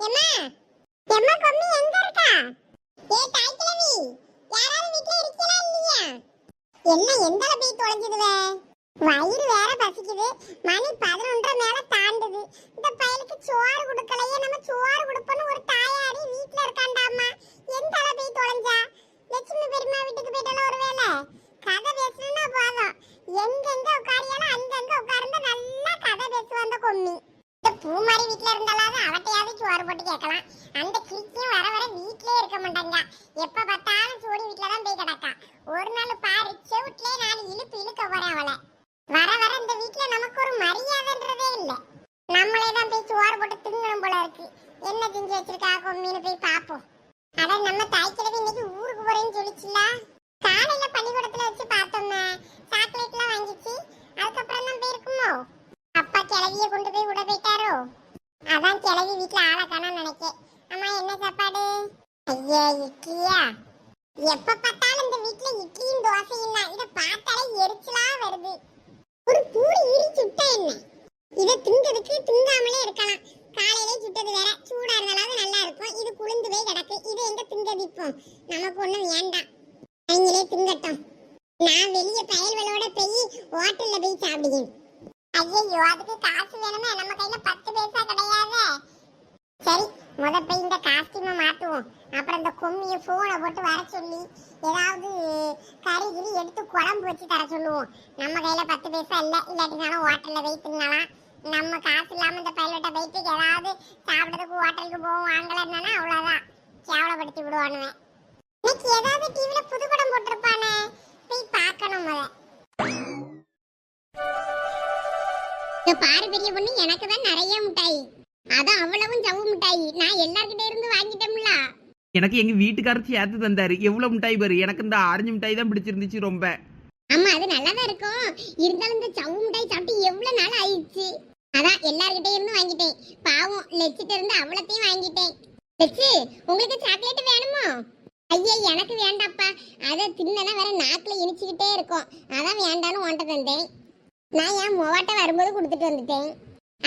எம்மா எம்மா கொம்மி எங்க இருக்கா? ஏ தாய்க்கிழவி யாராவது வீட்ல இருக்கீங்களா இல்லையா? என்ன எந்தல போய் தொலைஞ்சிடுவே வயிறு வேற பசிக்குது. மணி பதினொன்றரை மேல தாண்டுது. இந்த பையனுக்கு சோறு கொடுக்கலையே நம்ம சோறு கொடுப்போன்னு ஒரு தாயாரி வீட்ல இருக்காண்டாமா எந்தல போய் தொலைஞ்சா? லட்சுமி பெரியம்மா வீட்டுக்கு போயிட்டாலும் ஒரு கதை பேசணும்னா போதும். எங்கெங்க உட்காரியாலும் அங்கங்க உட்கார்ந்து நல்லா கதை அந்த கொம்மி. பூமாரி வீட்ல இருந்தாலாவது அவட்டையாவது சோறு போட்டு கேட்கலாம். அந்த கிரிக்கியும் வர வர வீட்லயே இருக்க மாட்டாங்க. எப்ப பார்த்தாலும் சோடி வீட்ல தான் போய் கிடக்கா. ஒரு நாள் பாரு செவுட்லயே நாலு இழுப்பு இழுக்க போறேன் அவளை. வர வர இந்த வீட்ல நமக்கு ஒரு மரியாதைன்றதே இல்லை. நம்மளே தான் போய் சோறு போட்டு திங்கணும் போல இருக்கு. என்ன செஞ்சு வச்சிருக்கா கொம்மின்னு போய் பாப்போம் அதான் நம்ம தாய்க்கிழவி இன்னைக்கு ஊருக்கு போறேன்னு சொல்லிச்சுல காலையில பள்ளிக்கூடத்துல வச்சு பார்த்தோமே. சாக்லேட்லாம் வாங்கிச்சு. அதுக்கப்புறம் தான் போயிருக்குமோ? அப்பா கிளவிய கொண்டு போய் விட போயிட்டாரோ அதான் கிளவி வீட்டுல ஆளை காணோம்னு நினைக்கேன். அம்மா என்ன சாப்பாடு? ஐயா இட்லியா? எப்ப பார்த்தாலும் இந்த வீட்டுல இட்லியும் தோசையும் தான். இதை பார்த்தாலே எரிச்சலா வருது. ஒரு பூரி ஈரி சுட்டா என்ன? இதை திங்கிறதுக்கு திங்காமலே இருக்கலாம். காலையிலே சுட்டது வேற. சூடா இருந்தாலும் நல்லா இருக்கும். இது குளிந்து போய் கிடக்கு. இது எங்க திங்கதிப்போம் நமக்கு ஒண்ணும் வேண்டாம் அவங்களே திங்கட்டும். நான் வெளியே பயல்களோட போய் ஹோட்டல்ல போய் சாப்பிடுவேன் ஐயோ அதுக்கு காசு வேணுமே? நம்ம கையில பத்து பைசா கிடையாது. சரி முத போய் இந்த காஸ்டியூமை மாற்றுவோம் அப்புறம் இந்த கும்மியை ஃபோனை போட்டு வர சொல்லி ஏதாவது கறி கிரி எடுத்து குழம்பு வச்சு தர சொல்லுவோம். நம்ம கையில பத்து பைசா இல்லை இல்லாட்டினாலும் ஹோட்டலில் போய் நம்ம காசு இல்லாமல் இந்த பைலட்டை போயிட்டு ஏதாவது சாப்பிட்றதுக்கு ஹோட்டலுக்கு போவோம் வாங்கலன்னா அவ்வளோதான் கேவலப்படுத்தி விடுவானுவேன் இன்னைக்கு ஏதாவது டிவியில் புது படம் போட்டிருப்பானே? போய் பார்க்கணும் முதல்ல இங்க பாரு பெரிய பொண்ணு எனக்கு தான் நிறைய மிட்டாய். அதான் அவ்வளவும் ஜவ்வு மிட்டாய். நான் எல்லார்கிட்ட இருந்து வாங்கிட்டோம்ல எனக்கு எங்க வீட்டுக்காரர் சேர்த்து தந்தாரு. எவ்வளவு மிட்டாய் பாரு. எனக்கு இந்த ஆரஞ்சு மிட்டாய் தான் பிடிச்சிருந்துச்சு ரொம்ப. ஆமா அது நல்லா தான் இருக்கும். இருந்தாலும் இந்த ஜவ்வு மிட்டாய் சாப்பிட்டு எவ்வளவு நாள் ஆயிடுச்சு. அதான் எல்லார்கிட்ட இருந்து வாங்கிட்டேன். பாவம் லெச்சிட்ட இருந்து அவ்வளத்தையும் வாங்கிட்டேன். லெச்சு உங்களுக்கு சாக்லேட் வேணுமோ? ஐயா எனக்கு வேண்டாப்பா. அதை தின்னனா வேற நாக்குல இனிச்சுக்கிட்டே இருக்கும். அதான் வேண்டான்னு உன்ட்ட தந்தேன். நான் என் மொவாட்ட வரும்போது கொடுத்துட்டு வந்துட்டேன்.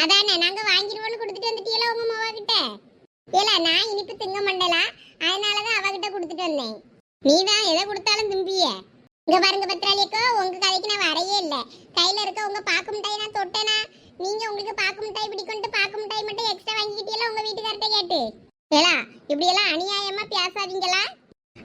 அதானே நாங்க வாங்கிடுவோம்னு கொடுத்துட்டு வந்துட்டீங்களா உங்க மொவா கிட்ட இல்ல நான் இனிப்பு திங்க மண்டலா அதனாலதான் அவகிட்ட கொடுத்துட்டு வந்தேன். நீ தான் எதை கொடுத்தாலும் திம்பிய. இங்க பாருங்க பத்திராளியக்கோ உங்க கதைக்கு நான் வரையே இல்ல. கையில இருக்க உங்க பாக்கு மிட்டாய் நான் தொட்டேனா? நீங்க உங்களுக்கு பாக்கு மிட்டாய் பிடிக்கும்ட்டு பாக்கு மிட்டாய் மட்டும் எக்ஸ்ட்ரா வாங்கிக்கிட்டீங்களா உங்க வீட்டுக்கார்ட்ட கேட்டு? ஏலா இப்படி எல்லாம் அநியாயமா பேசாதீங்களா?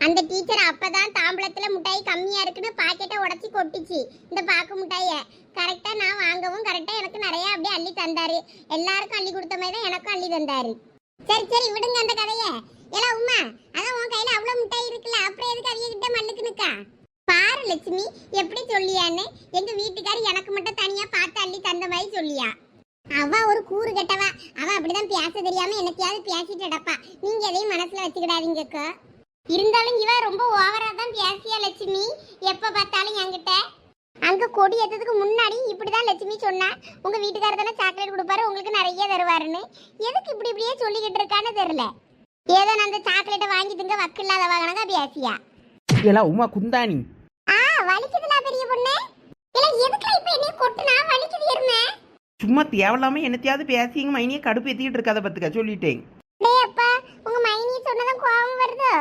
அந்த டீச்சர் அப்பதான் தாம்பளத்துல மிட்டாய் கம்மியா இருக்குன்னு பாக்கெட்டை உடச்சி கொட்டுச்சு. இந்த பாக்கு மிட்டாய. கரெக்டா நான் வாங்கவும் கரெக்டா எனக்கு நிறைய அப்படியே அள்ளி தந்தாரு. எல்லாருக்கும் அள்ளி கொடுத்த மாதிரி தான் எனக்கும் அள்ளி தந்தாரு. சரி சரி விடுங்க அந்த கதைய. ஏலா உமா அதான் உன் கையில அவ்வளவு மிட்டாய் இருக்குல்ல அப்புறம் எதுக்கு அவிய கிட்ட மல்லுக்கு நிக்கா? பாரு லட்சுமி எப்படி சொல்லியான்னு. எங்க வீட்டுக்காரி எனக்கு மட்டும் தனியா பார்த்து அள்ளி தந்த மாதிரி சொல்லியா. அவ ஒரு கூறு கெட்டவா. அவ அப்படிதான் பேச தெரியாம என்னத்தையாவது பேசிட்டு கிடப்பா. நீங்க எதையும் மனசுல வச்சுக்கிடாதீங்கக்கா இருந்தாலும் இவ ரொம்ப ஓவரா தான் பேசியா லட்சுமி. எப்ப பார்த்தாலும் என்கிட்ட. அங்க கொடி ஏத்ததுக்கு முன்னாடி இப்படிதான் லட்சுமி சொன்னா. உங்க வீட்டுக்காரர் தானே சாக்லேட் கொடுப்பாரு உங்களுக்கு நிறைய தருவாருன்னு. எதுக்கு இப்படி இப்படியே சொல்லிக்கிட்டு இருக்கான்னு தெரியல. ஏதோ நான் அந்த சாக்லேட்டை வாங்கி திங்க வக்கு இல்லாத வாங்கினாங்க பேசியா. ஏலா உமா குந்தாணி. ஆ வலிக்குதுல பெரிய பொண்ணு? இல்ல எதுக்குல இப்ப என்னைய கொட்டுனா? வலிக்குது இருமே சும்மா தேவையில்லாம என்னத்தையாவது பேசிங்க மைனியை கடுப்பு ஏத்திக்கிட்டு இருக்காத பத்துக்க சொல்லிட்டேன். டேய் அப்பா உங்க மைனி சொன்னதும் கோவம் வருதோ?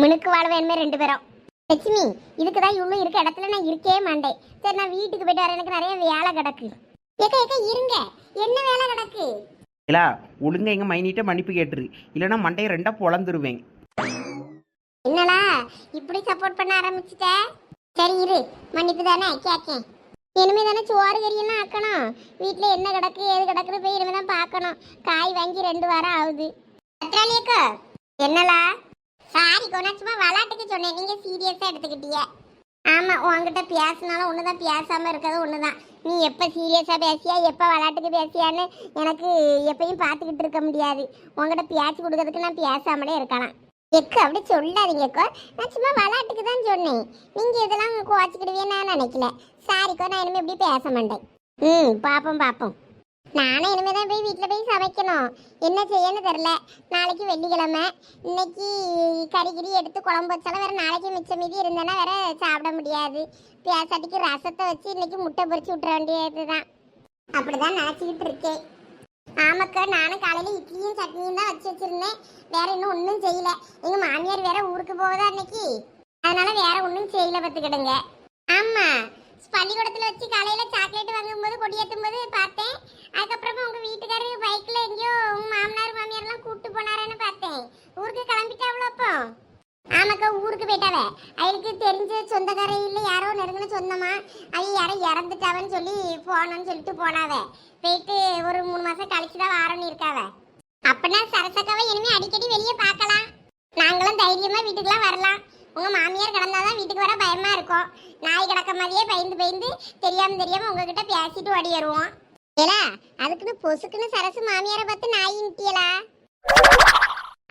மினுக்கு வாழ வேணுமே ரெண்டு பேரும். லட்சுமி இதுக்கு தான் இவ்வளோ இருக்க இடத்துல நான் இருக்கவே மாட்டேன். சரி நான் வீட்டுக்கு போயிட்டு வரேன். எனக்கு நிறைய வேலை கிடக்கு. ஏக்கா ஏக்கா இருங்க. என்ன வேலை கிடக்கு? ஏலா ஒழுங்கா எங்க மைனிட்ட மன்னிப்பு கேட்டுரு. இல்லைன்னா மண்டையை ரெண்டா பொழந்துருவேன். என்னடா இப்படி சப்போர்ட் பண்ண ஆரம்பிச்சிட்ட? சரி இரு. மன்னிப்பு தானே கேட்கேன் இனிமே தானே சோறு கறியெல்லாம் ஆக்கணும். வீட்டில் என்ன கிடக்கு ஏது கிடக்குன்னு போய் இனிமே தான் பார்க்கணும். காய் வாங்கி ரெண்டு வாரம் ஆகுது. பத்ராலியக்கா என்னலா சாரி கொண்டா சும்மா விளாட்டுக்கு சொன்னேன். நீங்க சீரியஸா எடுத்துக்கிட்டீங்க. ஆமா உன்கிட்ட பேசினாலும் ஒண்ணுதான் பேசாம இருக்கிறது ஒண்ணுதான். நீ எப்ப சீரியஸா பேசியா எப்ப விளாட்டுக்கு பேசியான்னு எனக்கு எப்பயும் பார்த்துக்கிட்டு இருக்க முடியாது. உன்கிட்ட பேச்சு கொடுக்கறதுக்கு நான் பேசாமலே இருக்கலாம். எக்கு அப்படி சொல்லாதீங்கக்கோ நான் சும்மா விளாட்டுக்கு தான் சொன்னேன். நீங்க இதெல்லாம் குவாச்சிக்கிடுவேன்னு நான் நினைக்கல. சாரிக்கோ நான் இனிமேல் இப்படி பேச மாட்டேன். ம் பாப்போம் பாப்போம் நானும் இனிமே தான் போய் வீட்டில் போய் சமைக்கணும். என்ன செய்யன்னு தெரில நாளைக்கு வெள்ளிக்கிழமை. இன்னைக்கு கறிகிரி எடுத்து குழம்பு வச்சாலும் வேறு நாளைக்கு மிச்சம் மீதி இருந்தேன்னா வேற சாப்பிட முடியாது. பேசாட்டிக்கு ரசத்தை வச்சு இன்னைக்கு முட்டை பொறிச்சு விட்டுற வேண்டியது தான் அப்படிதான் நினச்சிக்கிட்டு இருக்கேன். ஆமாக்கா நானும் காலையில் இட்லியும் சட்னியும் தான் வச்சு வச்சிருந்தேன். வேற இன்னும் ஒன்றும் செய்யல. எங்கள் மாமியார் வேற ஊருக்கு போகுதா இன்னைக்கு? அதனால வேற ஒன்றும் செய்யல பார்த்துக்கிடுங்க. ஆமாம் பள்ளிக்கூடத்தில் வச்சு காலையில் சாக்லேட் வாங்கும்போது கொடியேற்றும் போது பார்த்தேன். அதுக்கப்புறமா உங்கள் வீட்டுக்காரர் பைக்கில் எங்கேயோ உங்கள் மாமனார் மாமியாரெல்லாம் கூப்பிட்டு போனாரன்னு பார்த்தேன். ஊருக்கு கிளம்பிட்டாவளோ அப்போ? ஆமாக்கா ஊருக்கு போயிட்டாவே. அவளுக்கு தெரிஞ்ச சொந்தக்கார இல்லை யாரோ நெருங்கின சொந்தமா அது யாரோ இறந்துட்டாவன்னு சொல்லி போனோன்னு சொல்லிட்டு போனாவே. போயிட்டு ஒரு மூணு மாதம் கழிச்சு தான் வாரம்னு இருக்காவ. அப்படின்னா சரசக்காவை இனிமேல் அடிக்கடி வெளியே பார்க்கலாம். நாங்களும் தைரியமாக வீட்டுக்குலாம் வரலாம். உங்கள் மாமியார் கிடந்தாதான் வீட்டுக்கு வர பயமாக இருக்கும். நாய் கிடக்க மாதிரியே பயந்து பயந்து தெரியாமல் தெரியாமல் உங்ககிட்ட பேசிட்டு ஓடி வருவோம். ஏலா அதுக்குன்னு பொசுக்குன்னு சரசு மாமியாரை பார்த்து நாயின்ட்டியலா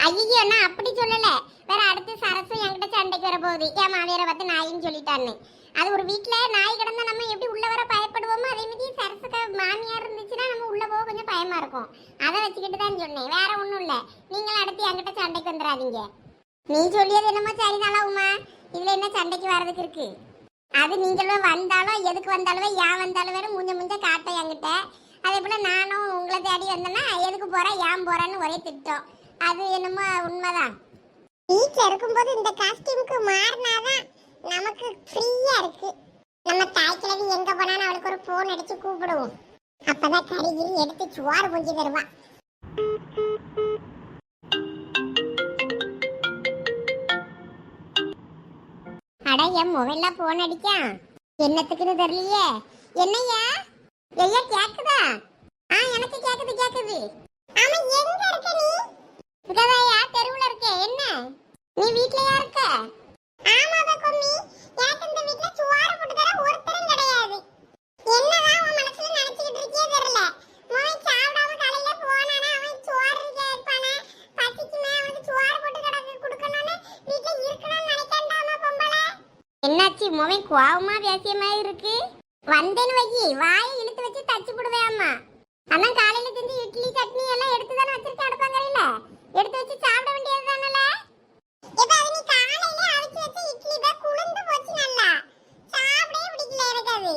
ஐயோ நான் அப்படி சொல்லல. வேற அடுத்து சரசு என்கிட்ட சண்டைக்கு வர போகுது. என் மாமியாரை பார்த்து நாயின்னு சொல்லிட்டான்னு. அது ஒரு வீட்டில் நாய் கிடந்தா நம்ம எப்படி உள்ள வர பயப்படுவோமோ அதே மாதிரி சரசுக்கு மாமியார் இருந்துச்சுன்னா நம்ம உள்ள போக கொஞ்சம் பயமா இருக்கும். அதை வச்சுக்கிட்டு தான் சொன்னேன். வேற ஒன்றும் இல்லை. நீங்களும் அடுத்து என்கிட்ட சண்டைக்கு வந்துடாதீங்க. நீ சொல்லியது என்னமோ சரிதானா உமா. இதுல என்ன சண்டைக்கு வர்றதுக்கு இருக்கு? அது நீங்களும் வந்தாலும் எதுக்கு வந்தாலும் ஏன் வந்தாலும் வேற முஞ்ச முஞ்ச காட்ட என்கிட்ட. அதே போல நானும் உங்களை தேடி வந்தேன்னா எதுக்கு போறேன் ஏன் போறேன்னு ஒரே திட்டம். அது என்னமோ உண்மைதான். வீட்ல இருக்கும்போது இந்த காஸ்டியூமுக்கு மாறினாதான் நமக்கு ஃப்ரீயா இருக்கு. நம்ம தாய்க்கிழவி எங்க போனாலும் அவளுக்கு ஒரு போன் அடிச்சு கூப்பிடுவோம். அப்பதான் கறிகிரி எடுத்து சுவாறு பொங்கி தருவான் அட என் மொபைல்லாம் போன் அடிக்கான் என்னத்துக்குன்னு தெரியலையே. என்னையா ஐயா கேக்குதா? ஆ எனக்கு கேக்குது கேக்குது. ஆமா எங்க இருக்க நீ? இங்கதாயா தெருவுல இருக்க. என்ன? நீ வீட்லயா இருக்க? ஆமாடா கொம்மி எனக்கு இந்த வீட்ல சுவாறு போட்டு தர ஒருத்தரும் கிடையாது. என்னதான் உன் மனசுல நினைச்சிட்டு இருக்கியே தெரியல. மோய் சாப்பிடாம காலையில போனானா அவன் சோறு கேட்பானே பசிக்குமே அவனுக்கு சோறு போட்டு கிடக்கு கொடுக்கணும்னு வீட்ல இருக்கணும்னு நினைக்கண்டாமா பொம்பளை என்னாச்சு? முகம் கோவமா பேசிய மாதிரி இருக்கு. வந்தேன்னு வைக்கி வாயை இழுத்து வச்சு தச்சு போடுவேன் அம்மா அதான் காலையில செஞ்சு இட்லி சட்னி எல்லாம் எடுத்து தானே வச்சிருக்க அடுப்பாங்கறையில எடுத்து வச்சு சாப்பிட வேண்டியது தானல இப்ப அது நீ காலையில அவிச்சு வச்ச இட்லி தான் குளிர்ந்து போச்சு நல்லா சாப்பிடவே பிடிக்கல எனக்கு அது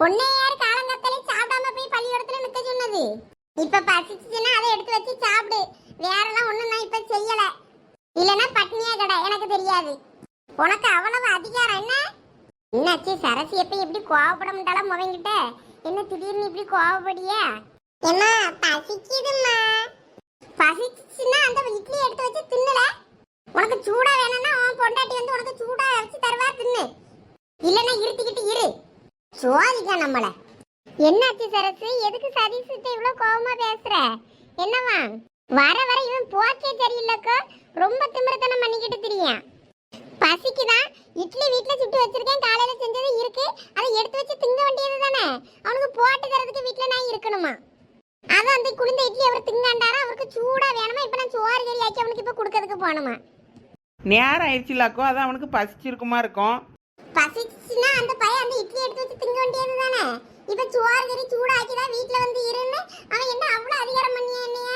பொண்ணே யார் காலங்கத்தாலே சாப்பிடாம போய் பள்ளிக்கூடத்துல நிக்க சொன்னது இப்ப பசிச்சுச்சுன்னா அதை எடுத்து வச்சு சாப்பிடு வேறெல்லாம் ஒண்ணும் நான் இப்ப செய்யல இல்லனா பட்னியா கடை எனக்கு தெரியாது உனக்கு அவ்வளவு அதிகாரம் என்ன என்னாச்சு சரசி எப்ப எப்படி கோவப்பட முடியாலும் முவங்கிட்ட என்ன திடீர்னு இப்படி கோவப்படியா? ஏமா பசிக்குதும்மா. பசிச்சுன்னா அந்த இட்லி எடுத்து வச்சு தின்னல? உனக்கு சூடா வேணும்னா உன் பொண்டாட்டி வந்து உனக்கு சூடா வச்சு தருவா தின்னு. இல்லன்னா இருத்திக்கிட்டு இரு. சோதிக்க நம்மள. என்னாச்சு சரசு? எதுக்கு சதீஷ்கிட்ட இவ்வளவு கோவமா பேசுற? என்னவா வர வர இவன் போக்கே சரியில்லக்கா? ரொம்ப திமிரத்தனம் பண்ணிக்கிட்டு திரியான். பசிக்குதான் இட்லி வீட்ல சுட்டு வச்சிருக்கேன் காலையில செஞ்சது இருக்கு. அதை எடுத்து வச்சு திங்க வேண்டியது தானே? அவனுக்கு போட்டு தரதுக்கு வீட்ல நான் இருக்கணுமா? அதான் அந்த குளிர்ந்த இட்லி அவர் திங்காண்டாரா? அவருக்கு சூடா வேணுமா? இப்ப நான் சோறு கறி ஆக்கி அவனுக்கு இப்ப கொடுக்கறதுக்கு போகணுமா? நேரம் ஆயிடுச்சுலாக்கோ அது அவனுக்கு பசிச்சிருக்குமா இருக்கும். பசிச்சுன்னா அந்த பையன் அந்த இட்லி எடுத்து வச்சு திங்க வேண்டியது தானே? இப்ப சோறு கறி சூடாக்கி தான் வீட்ல வந்து இருன்னு அவன் என்ன அவ்வளவு அதிகாரம் பண்ணியா என்னைய?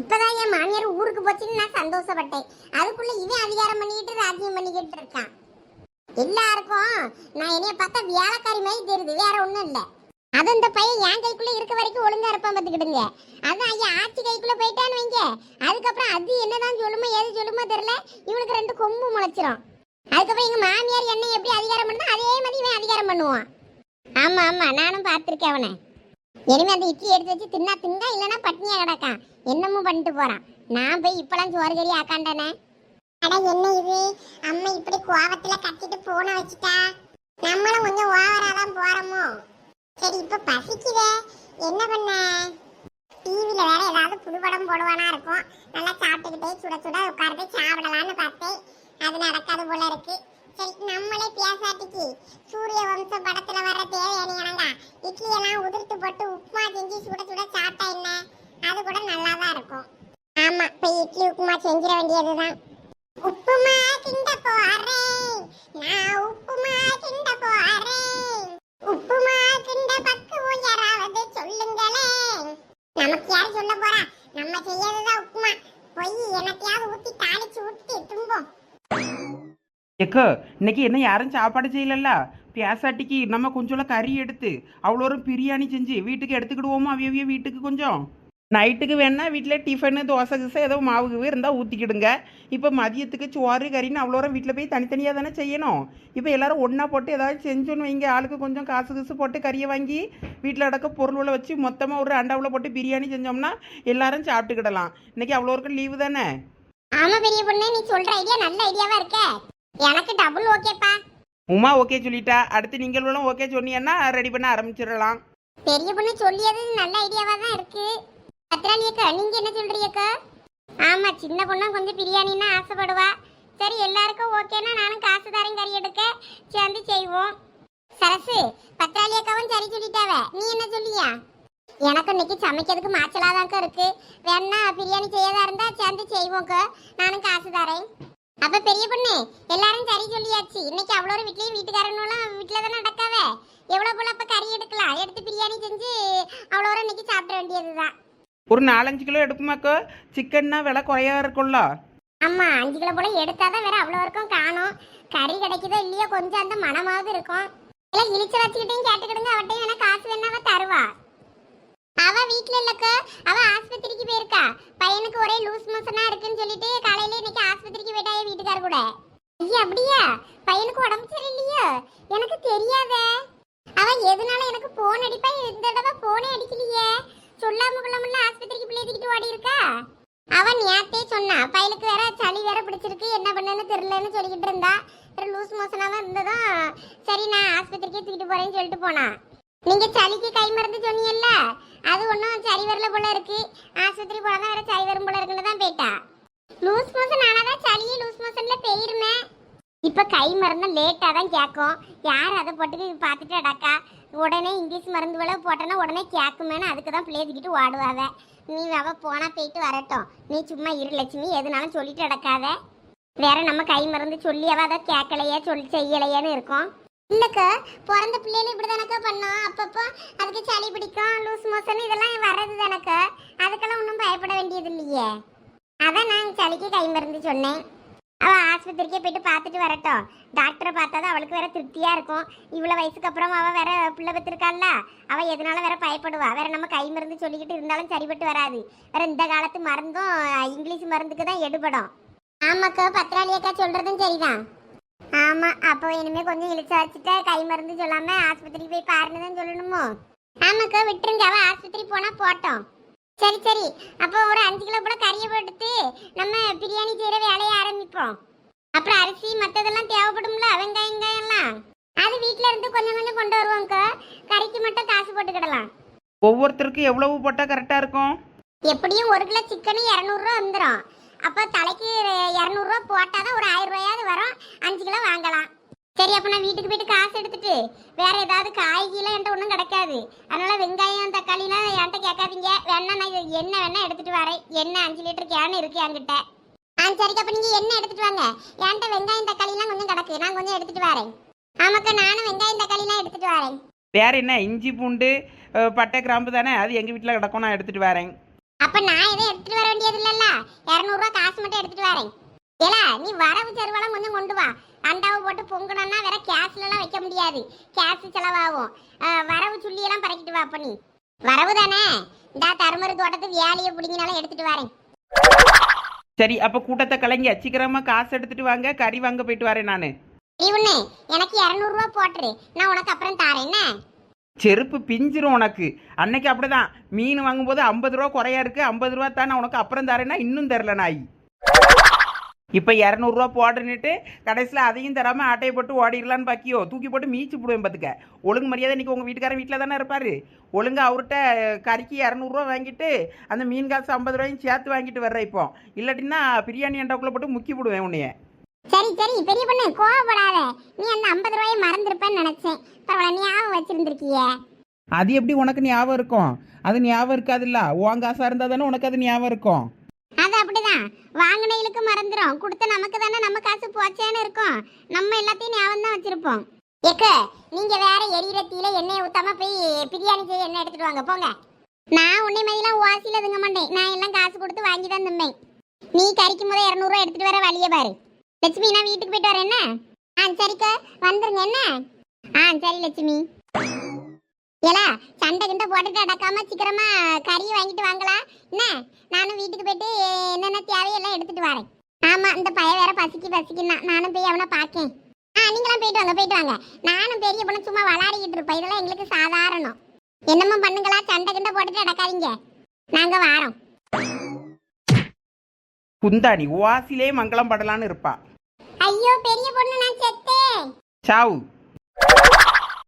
இப்பதான் என் மாமியார் ஊருக்கு போச்சுன்னு நான் சந்தோஷப்பட்டேன். அதுக்குள்ள இவன் அதிகாரம் பண்ணிக்கிட்டு ராஜ்யம் பண்ணிக்கிட்டு இருக்கான். எல்லாருக்கும் நான் என்னைய பார்த்தா வியாழக்காரி மாதிரி தெரியுது. வேற ஒண்ணும் இல்ல. அது அந்த பையன் என் கைக்குள்ள இருக்க வரைக்கும் ஒழுங்கா இருப்பான் பாத்துக்கிடுங்க அதான் ஐயா ஆட்சி கைக்குள்ள போயிட்டான்னு வைங்க. அதுக்கப்புறம் அது என்னதான் சொல்லுமோ எது சொல்லுமோ தெரியல. இவனுக்கு ரெண்டு கொம்பு முளைச்சிரும். அதுக்கப்புறம் எங்க மாமியார் என்ன எப்படி அதிகாரம் பண்ணா அதே மாதிரி இவன் அதிகாரம் பண்ணுவான். ஆமா ஆமா நானும் பார்த்துருக்கேன் அவனை. இனிமே அந்த இட்லி எடுத்து வச்சு தின்னா திங்க இல்லைன்னா பட்னியா கிடக்கான் என்னமோ பண்ணிட்டு போறான். நான் போய் இப்பெல்லாம் சோறு கறி ஆக்காண்டானே. அட என்ன இது? அம்மா இப்படி கோவத்துல கட்டிட்டு போன வச்சுட்டா? நம்மளும் கொஞ்சம் ஓவரா தான் போறோமோ? சரி இப்ப பசிக்குதே. என்ன பண்ண? டிவில வேற ஏதாவது புது படம் போடுவானா இருக்கும். நல்லா சாப்பிட்டுக்கிட்டே சுட சுட உட்கார்ந்து சாப்பிடலாம்னு பார்த்தேன். அது நடக்காது போல இருக்கு. சரி நம்மளே பேசாட்டிக்கு. சூரிய வம்ச படத்துல வர தேவையான இனங்க இட்லி எல்லாம் உதிர்த்து போட்டு உப்புமா செஞ்சு சுட சுட சாப்பிட்டா என்ன? அது கூட நல்லா தான் இருக்கும். ஆமா போய் இட்லி உப்புமா செஞ்சிட வேண்டியதுதான். உப்புமா கிண்ட போறேன் நான் உப்புமா கிண்ட போறேன் உப்புமா கிண்ட பக்குவம் யாராவது சொல்லுங்களேன் நமக்கு யார் சொல்ல போறா நம்ம செய்யறதுதான் உப்புமா போய் எனக்கையாவது ஊத்தி தாளிச்சு ஊத்தி தும்போம் எக்கோ இன்னைக்கு என்ன யாரும் சாப்பாடு செய்யலல்ல? பேசாட்டிக்கு நம்ம கொஞ்சம் கறி எடுத்து அவ்வளோ பிரியாணி செஞ்சு வீட்டுக்கு எடுத்துக்கிடுவோமா? அவிய வீட்டுக்கு கொஞ்சம். நைட்டுக்கு வேணா வீட்டில் டிஃபனு தோசை கிசை ஏதோ மாவு இருந்தால் ஊற்றிக்கிடுங்க இப்போ மதியத்துக்கு சோறு கறின்னு அவ்வளோ வீட்டில் போய் தனித்தனியாக தானே செய்யணும். இப்போ எல்லோரும் ஒன்றா போட்டு ஏதாவது செஞ்சோன்னு வைங்க. ஆளுக்கு கொஞ்சம் காசு கிசு போட்டு கறியை வாங்கி வீட்டில் அடக்க பொருள்களை வச்சு மொத்தமாக ஒரு அண்டாவில் போட்டு பிரியாணி செஞ்சோம்னா எல்லாரும் சாப்பிட்டுக்கிடலாம். இன்னைக்கு அவ்வளோ லீவு தானே? ஆமா பெரிய பொண்ணு நீ சொல்ற ஐடியா நல்ல ஐடியாவா இருக்க. எனக்கு டபுள் ஓகேப்பா உமா ஓகே சொல்லிட்டா. அடுத்து நீங்களும் ஓகே சொன்னீங்கன்னா ரெடி பண்ண ஆரம்பிச்சிடலாம். பெரிய பொண்ணு சொல்லியது நல்ல ஐடியாவா தான் இருக்கு. பத்ராளியக்கா நீங்க என்ன சொல்றீங்கக்கா ஆமா சின்ன பொண்ணும் கொஞ்சம் பிரியாணின்னா ஆசைப்படுவா. சரி எல்லாருக்கும் ஓகேனா நானும் காசு தரேன் கறி எடுக்க. சேர்ந்து செய்வோம். சரசு பத்ராளியக்காவும் சரி சொல்லிட்டாவ. நீ என்ன சொல்லியா? எனக்கு இன்னைக்கு சமைக்கிறதுக்கு மாச்சலாதான்க்கா இருக்கு. வேணா பிரியாணி செய்யதா இருந்தா சேர்ந்து செய்வோம்க்கா. நானும் காசு தரேன். அப்ப பெரிய பொண்ணு எல்லாரும் சரி சொல்லியாச்சு. இன்னைக்கு அவ்வளோ வீட்லயும் வீட்டுக்காரனும் வீட்டுல தானே நடக்காவ எவ்வளவு போல அப்ப கறி எடுக்கலாம்? எடுத்து பிரியாணி செஞ்சு அவ்வளோ இன்னைக்கு சாப்பிட வேண்டியதுதான். ஒரு நாலஞ்சு கிலோ எடுக்குமாக்கோ சிக்கன்னா விலை குறையா இருக்கும்ல. ஆமா அஞ்சு கிலோ போல எடுத்தாதான் வேற அவ்வளோ இருக்கும் காணும். கறி கிடைக்குதோ இல்லையோ கொஞ்சம் அந்த மனமாவது இருக்கும். இல்ல இழிச்ச வச்சுக்கிட்டையும் கேட்டுக்கிடுங்க அவட்டையும் வேணா காசு வேணா அவ தருவா. அவ வீட்ல இல்லக்க. அவ ஆஸ்பத்திரிக்கு போயிருக்கா. பையனுக்கு ஒரே லூஸ் மோஷனா இருக்குன்னு சொல்லிட்டு காலையில இன்னைக்கு ஆஸ்பத்திரிக்கு போயிட்டாய வீட்டுக்கார கூட. ஐயா அப்படியா? பையனுக்கு உடம்பு சரியில்லையோ? எனக்கு தெரியாதே. அவ எதனால எனக்கு போன் அடிப்பா? இந்த தடவை போனே அடிக்கலையே. சொல்லாம கொள்ளாமல ஆஸ்பத்திரிக்கு பிள்ளை தூக்கிட்டு ஓடி இருக்கா? அவன் நேத்தே சொன்னா பையனுக்கு வேற சளி வேற பிடிச்சிருக்கு என்ன பண்ணேன்னு தெரியலன்னு சொல்லிக்கிட்டு இருந்தா. லூஸ் மோசனாவும் இருந்ததும் சரி நான் ஆஸ்பத்திரிக்கே தூக்கிட்டு போறேன்னு சொல்லிட்டு போனா. நீங்க சளிக்கு கை மருந்து சொன்னீங்கல்ல அது ஒன்றும் சரி வரல போல இருக்கு. ஆஸ்பத்திரி போனா வேற சரி வரும் போல இருக்குன்னு தான் போயிட்டா லூஸ் மோசன் ஆனாதான் சளியே லூஸ் மோசன்ல போயிருமே. இப்ப கை மருந்து லேட்டா தான் கேட்கும் யார் அதை போட்டு பார்த்துட்டு அடக்கா உடனே இங்கிலீஷ் மருந்து விளவு போட்டோன்னா உடனே கேட்குமேனு அதுக்கு தான் பிள்ளைகிட்டு தூக்கிட்டு ஓடுவாவ. நீ அவ போனா போயிட்டு வரட்டும். நீ சும்மா இரு லட்சுமி எதுனாலும் சொல்லிட்டு அடக்காத வேற நம்ம கை மருந்து சொல்லி அவ அதை கேட்கலையே சொல்லி செய்யலையேன்னு இருக்கோம். இல்லக்கா பிறந்த பிள்ளைல இப்படி தானக்கா பண்ணோம். அப்பப்போ அதுக்கு சளி பிடிக்கும் லூஸ் மோஷன் இதெல்லாம் வர்றது தானக்கா அதுக்கெல்லாம் ஒன்றும் பயப்பட வேண்டியது இல்லையே. அதான் நான் சளிக்கு கை மருந்து சொன்னேன். அவள் ஆஸ்பத்திரிக்கே போயிட்டு பார்த்துட்டு வரட்டும். டாக்டரை பார்த்தா தான் அவளுக்கு வேற திருப்தியாக இருக்கும். இவ்வளோ வயசுக்கு அப்புறம் அவள் வேற பிள்ளை பெற்றிருக்காள்ல. அவள் எதனால வேற பயப்படுவா? வேற நம்ம கை மருந்து சொல்லிக்கிட்டு இருந்தாலும் சரிப்பட்டு வராது. வேற இந்த காலத்து மருந்தும் இங்கிலீஷ் மருந்துக்கு தான் எடுபடும். ஆமாக்கா பத்திராளியக்கா சொல்கிறதும் சரிதான். ஆமா அப்போ இனிமே கொஞ்சம் இழிச்சா வச்சுட்டா கை மருந்து சொல்லாம ஆஸ்பத்திரிக்கு போய் பாருன்னு தான் சொல்லணுமோ? ஆமாக்கா விட்டுருங்க. அவ ஆஸ்பத்திரி போனா போட்டோம். சரி சரி. அப்போ ஒரு அஞ்சு கிலோ போல கறியை போட்டு நம்ம பிரியாணி செய்யற வேலையை ஆரம்பிப்போம். அப்புறம் அரிசி மத்ததெல்லாம் தேவைப்படும்ல வெங்காயம் வெங்காயம்லாம் அது வீட்ல இருந்து கொஞ்சம் கொஞ்சம் கொண்டு வருவோம்க்கா. கறிக்கு மட்டும் காசு போட்டுக்கிடலாம். ஒவ்வொருத்தருக்கும் எவ்வளவு போட்டால் கரெக்டாக இருக்கும்? எப்படியும் ஒரு கிலோ சிக்கனு இரநூறுவா வந்துடும் அப்போ தலைக்கு இரநூறுவா போட்டால் தான் ஒரு ஆயிரம் ரூபாயாவது வரும். அஞ்சு கிலோ வாங்கலாம். சரி அப்போ நான் வீட்டுக்கு போயிட்டு காசு எடுத்துட்டு வேற ஏதாவது காய்கறிலாம் என்கிட்ட ஒன்றும் கிடைக்காது. அதனால வெங்காயம் தக்காளிலாம் என்கிட்ட கேட்காதீங்க. வேணா நான் என்ன வேணா எடுத்துட்டு வரேன். என்ன அஞ்சு லிட்டர் கேன் இருக்கு என்கிட்ட. ஆ சரிக்கா அப்போ நீங்கள் என்ன எடுத்துட்டு வாங்க? என்கிட்ட வெங்காயம் தக்காளிலாம் கொஞ்சம் கிடக்கு. நான் கொஞ்சம் எடுத்துட்டு வரேன். ஆமாக்கா நானும் வெங்காயம் தக்காளிலாம் எடுத்துட்டு வரேன். வேற என்ன? இஞ்சி பூண்டு பட்டை கிராம்பு தானே? அது எங்கள் வீட்டில் கிடக்கும். நான் எடுத்துகிட்டு வரேன். அப்ப நான் எதுவும் எடுத்துட்டு வர வேண்டியது இல்லல்ல இரநூறுவா காசு மட்டும் எடுத்துட்டு வரேன். ஏலா நீ வரவு செலவெல்லாம் கொஞ்சம் கொண்டு வா. அண்டாவை போட்டு பொங்கணும்னா வேற கேஸ்ல எல்லாம் வைக்க முடியாது. கேஸ் செலவாகும். வரவு சுள்ளியெல்லாம் பறக்கிட்டு வா அப்ப நீ. வரவு தானே? இந்த தருமரு தோட்டத்து வேலையை பிடிங்கினாலும் எடுத்துட்டு வரேன். சரி அப்போ கூட்டத்தை கலைங்க. சீக்கிரமாக காசு எடுத்துட்டு வாங்க. கறி வாங்க போயிட்டு வரேன் நான். ஒண்ணு. எனக்கு இரநூறுவா போட்டுரு. நான் உனக்கு அப்புறம் தாரேன் என்ன? செருப்பு பிஞ்சிரும் உனக்கு. அன்னைக்கு அப்படிதான். மீன் வாங்கும்போது ஐம்பது ரூபா குறையா இருக்கு. ஐம்பது ரூபா தானே உனக்கு அப்புறம் தரேன்னா இன்னும் தரல நாய். இப்போ இரநூறுவா போடுறேன்னுட்டு கடைசியில் அதையும் தராமல் ஆட்டையை போட்டு ஓடிடலான்னு பாக்கியோ? தூக்கி போட்டு மீச்சு போடுவேன் பார்த்துக்க ஒழுங்கு மரியாதை இன்னைக்கு உங்கள் வீட்டுக்காரன் வீட்டில் தானே இருப்பார். ஒழுங்கா அவர்கிட்ட கறிக்கு இரநூறுவா வாங்கிட்டு அந்த மீன் காசு ஐம்பது ரூபாயும் சேர்த்து வாங்கிட்டு வர்றேன் இப்போ. இல்லாட்டின்னா பிரியாணி அண்டாக்குள்ளே போட்டு முக்கி போடுவேன் உன்னைய. சரி சரி பெரிய பொண்ணு கோவப்படாத. நீ அந்த ஐம்பது ரூபாயை மறந்துருப்பேன்னு நினைச்சேன். பரவாயில்ல ஞாபகம் வச்சிருந்திருக்கியே. அது எப்படி உனக்கு ஞாபகம் இருக்கும்? அது ஞாபகம் இருக்காதுல்ல? உன் காசாக இருந்தால் தானே உனக்கு அது ஞாபகம் இருக்கும். அது அப்படிதான். வாங்கினவங்களுக்கு மறந்துடும் கொடுத்த நமக்கு தானே நம்ம காசு போச்சேன்னு இருக்கும். நம்ம எல்லாத்தையும் ஞாபகம் தான் வச்சிருப்போம். ஏக்க நீங்க வேற எரியிற தீல எண்ணெய் ஊத்தாம போய் பிரியாணி செய்ய எண்ணெய் எடுத்துட்டு வாங்க போங்க. நான் உன்னை மாதிரிலாம் ஓசியில தங்க மாட்டேன். நான் எல்லாம் காசு கொடுத்து வாங்கி தான் தம்பேன். நீ கறிக்கும் போது இரநூறுவா எடுத்துட்டு வர வழியே பாரு. லட்சுமி நான் வீட்டுக்கு போயிட்டு வரேன் என்ன? ஆ சரிக்கா. வந்துருங்க என்ன? ஆ சரி லட்சுமி. ஏலா சண்டை கிண்ட போட்டுட்டு அடக்காம சீக்கிரமா கறி வாங்கிட்டு வாங்கலாம் என்ன? நானும் வீட்டுக்கு போயிட்டு என்னென்ன தேவையெல்லாம் எடுத்துட்டு வரேன். ஆமா இந்த பைய வேற பசிக்கு பசிக்குன்னா. நானும் போய் அவனை பார்க்கேன். ஆ நீங்களாம் போயிட்டு வாங்க போயிட்டு வாங்க. நானும் பெரிய பொண்ணு சும்மா விளாடிக்கிட்டு இருப்பேன். இதெல்லாம் எங்களுக்கு சாதாரணம். என்னமோ பண்ணுங்களா? சண்டை கிண்ட போட்டுட்டு அடக்காதீங்க நாங்க வாரோம். குந்தாணி ஓசிலே மங்களம் படலான்னு இருப்பா. ஐயோ பெரிய பொண்ணு நான் செத்தேன். சாவு.